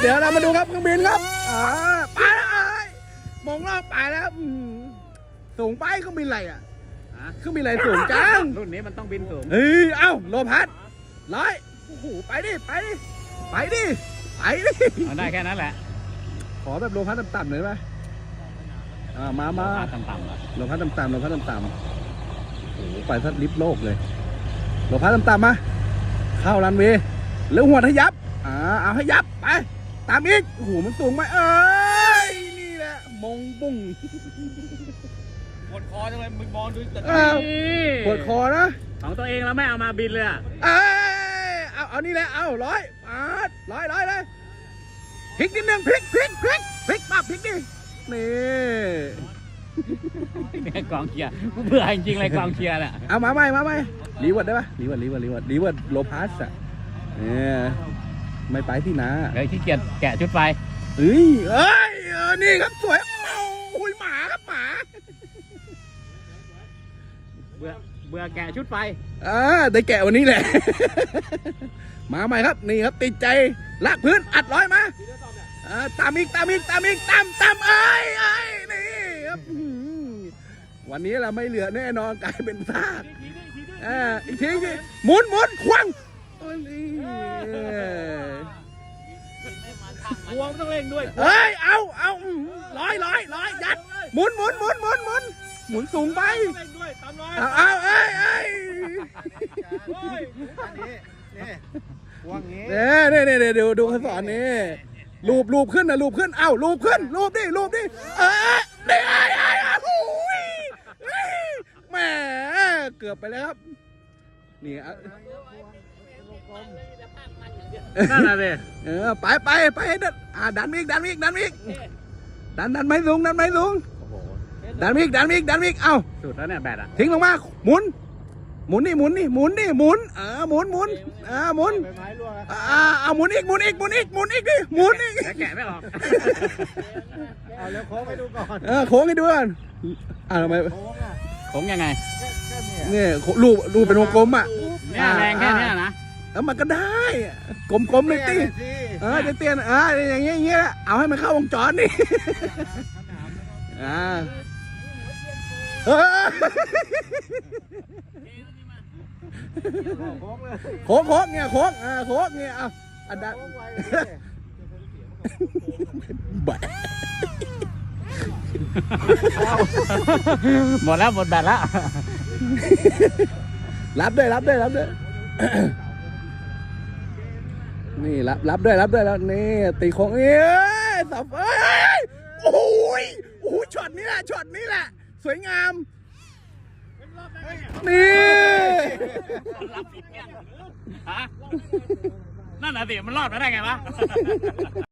เดี๋ยวเรามาดูครับเครื่องบินครับอ่าไปแล้วเอ้ยมองรอบไปแล้วอืมสูงไปเครื่องบินอะไรอะฮะ เครื่องบินอะไรสูงจัง รุ่นนี้มันต้องบินสูงเฮ้ย เอ้าโลพัดร้อยโอ้โห ไปดิ ไปดิ ไปดิ ไปดิมันได้แค่นั้นแหละขอแบบโลพัดต่ำๆหน่อยได้ไหมอ่า มามาราคาต่ำๆอะโลพัดต่ำๆโลพัดต่ำๆโอ้โหไปสักลิฟต์โลกเลยโลพัดต่ำๆมา เข้ารันเวย์แล้วหัวให้ยับ อ่า เอาให้ยับ ไป ตามอีกโอ้โหมันสูงไหมเอ้ยนี่แหละมงบุ้งปวดคอจังเลยมึงมองดูแต่อ้าวปวดคอนะของตัวเองแล้วไม่เอามาบินเลยอะเอ้ยเอาเอานี่แหละเอาร้อยปาดร้อยร้อยเลยพลิกนิดนึงพลิกพลิกพลิกพลิกมาพลิกดินี่เนี่ยกองเชียร์กูเบื่อจริงๆเลยกองเชียร์เนี่ยเอามาใหม่มาใหม่รีเวิร์ดได้ปะรีเวิร์ดรีเวิร์ดรีเวิร์ดรีเวิร์ดโลพัสอะเนี่ย ไม่ไปที่นาเฮ้ยขี้เกียจแกะชุดไฟเอ้ยเอ้ยเออนี่ครับสวยโอ้ยหมาครับหมาเบื่อเบื่อแกะชุดไฟอ่าได้แกะวันนี้แหละ มาใหม่ครับนี่ครับติดใจลากพื้นอัดร้อยมาอ่าตามอีกตามอีกตามอีกตามตามเอ้ยเอ้ยนี่ครับอื้อหือวันนี้เราไม่เหลือแน่นอนกลายเป็นซากอ่าอีกทีอีกทีหมุนหมุนควง โอ้ยนี่วงต้องเร่งด้วยเอ้ย เอาเอาอื้อหือร้อยร้อยร้อยยัด หมุนหมุนหมุนหมุนหมุนหมุนสูงไป เร่งด้วยตามร้อยเอาเอาเอ้ยเอ้ยเนี่ยเนี่ยเนี่ยเนี่ยดูดูเขาสอนนี่รูปรูปขึ้นนะรูปขึ้น เอ้ารูปขึ้น รูปดิรูปดิเออเนี่ยไอ้ไอ้ไอ้โอ้ยเฮ้ยแหมเกือบไปแล้วครับนี่อะนั่ นน่ะสิเออไปไปไปให้ดันอ่าดันมิกดันมิกดันมิกดันดันไม่สูงดันไม่สูงโอ้โหดันมิกดันมิกดันมิกเอ้าสุดแล้วเนี่ยแบตอะทิ้งลงมาหมุนหมุนนี่หมุนนี่หมุนนี่หมุนเออหมุนหมุนเออหมุนอ่าเอาหมุนอีกหมุนอีกหมุนอีกหมุนอีกดิหมุนอีกแล้วแกะไม่ออกเอาแล้วโค้งไปดูก่อนเออโค้งให้ดูก่อนอ่าทำไมโค้งอะผมยังไงแค่แค่เนี่ยเนี่ยรูปรูปเป็นวงกลมอะเนี่ยแรงแค่เนี้ยนะ แล้วมันก็ได้อะกลมๆเลยติสิเออเตี้ยๆเอออย่างเงี้ยอย่างเงี้ยแหละเอาให้มันเข้าวงจรนี่อ่าเออโค้งเลยโค้งโค้งเนี่ยโค้งอ่าโค้งเนี่ยเอาอันดันโค้งไวแบะหมดแล้วหมดแบตแล้วรับด้วยรับด้วยรับด้วย นี่รับรับด้วยรับด้วยแล้วนี่ตีโค้งเอ้ยสับเอ้ยโอ้ยโอ้ยช็อตนี้แหละช็อตนี้แหละ สวยงาม นี่นั่นน่ะสิมันรอดมาได้ไงวะ